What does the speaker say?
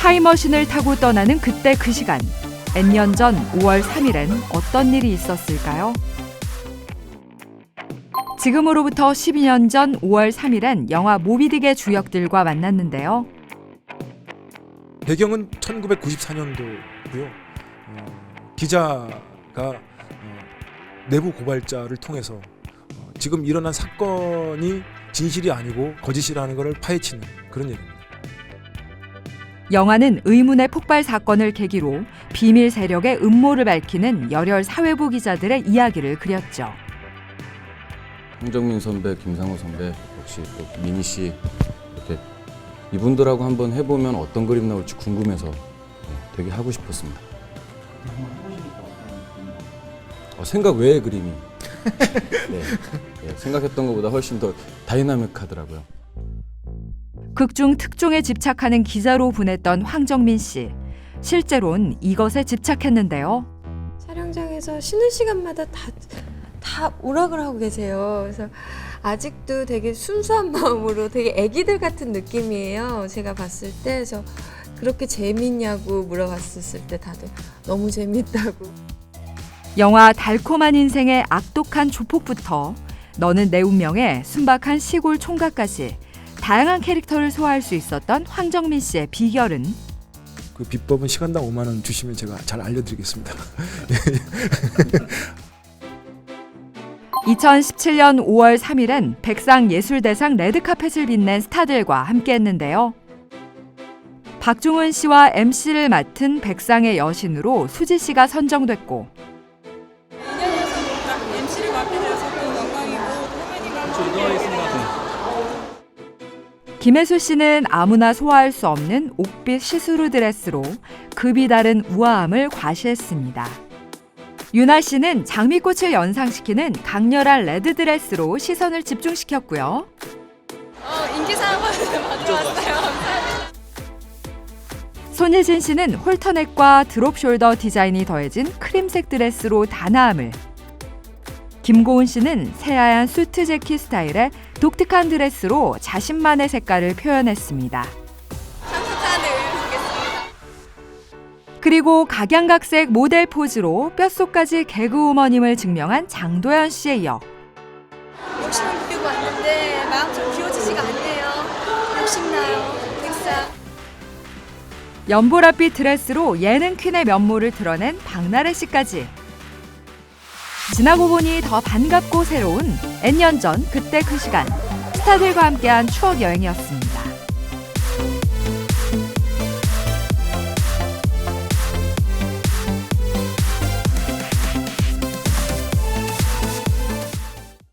타임머신을 타고 떠나는 그때 그 시간. N년 전 5월 3일엔 어떤 일이 있었을까요? 지금으로부터 12년 전 5월 3일엔 영화 모비딕의 주역들과 만났는데요. 배경은 1994년도고요. 어, 기자가 어, 내부 고발자를 통해서 어, 지금 일어난 사건이 진실이 아니고 거짓이라는 것을 파헤치는 그런 얘기입니다. 영화는 의문의 폭발 사건을 계기로 비밀 세력의 음모를 밝히는 열혈 사회부 기자들의 이야기를 그렸죠. 황정민 선배, 김상우 선배, 역시 또 미니 씨 이렇게 이분들하고 한번 해보면 어떤 그림 나올지 궁금해서 네, 되게 하고 싶었습니다. 어, 생각 외의 그림이 네, 네, 생각했던 것보다 훨씬 더 다이나믹하더라고요. 극중 특종에 집착하는 기자로 보냈던 황정민 씨. 실제론 이것에 집착했는데요. 촬영장에서 쉬는 시간마다 다, 다 오락을 하고 계세요. 그래서 아직도 되게 순수한 마음으로 되게 애기들 같은 느낌이에요. 제가 봤을 때. 그래서 그렇게 재밌냐고 물어봤었을 때 다들 너무 재밌다고. 영화 달콤한 인생의 악독한 조폭부터 너는 내 운명의 순박한 시골 총각까지 다양한 캐릭터를 소화할 수 있었던 황정민 씨의 비결은 그 비법은 시간당 5만 원 주시면 제가 잘 알려드리겠습니다. 2017년 5월 3일엔 백상 예술대상 레드카펫을 빛낸 스타들과 함께했는데요. 박중훈 씨와 MC를 맡은 백상의 여신으로 수지 씨가 선정됐고 MC를 맡게 되어서 또 영광이고 후배님과 김혜수 씨는 아무나 소화할 수 없는 옥빛 시스루 드레스로 급이 다른 우아함을 과시했습니다. 유나 씨는 장미꽃을 연상시키는 강렬한 레드 드레스로 시선을 집중시켰고요. 어, 인기상 받으러 왔어요. 손예진 씨는 홀터넥과 드롭 숄더 디자인이 더해진 크림색 드레스로 단아함을 김고은 씨는 새하얀 수트 재킷 스타일의 독특한 드레스로 자신만의 색깔을 표현했습니다. 그리고 각양각색 모델 포즈로 뼛속까지 개그우먼임을 증명한 장도연 씨에 이어 욕심을 부리고 왔는데 마음처럼 비워지지가 않네요. 욕심나요. 넥사. 연보랏빛 드레스로 예능 퀸의 면모를 드러낸 박나래 씨까지 지나고 보니 더 반갑고 새로운 N년 전 그때 그 시간 스타들과 함께한 추억 여행이었습니다.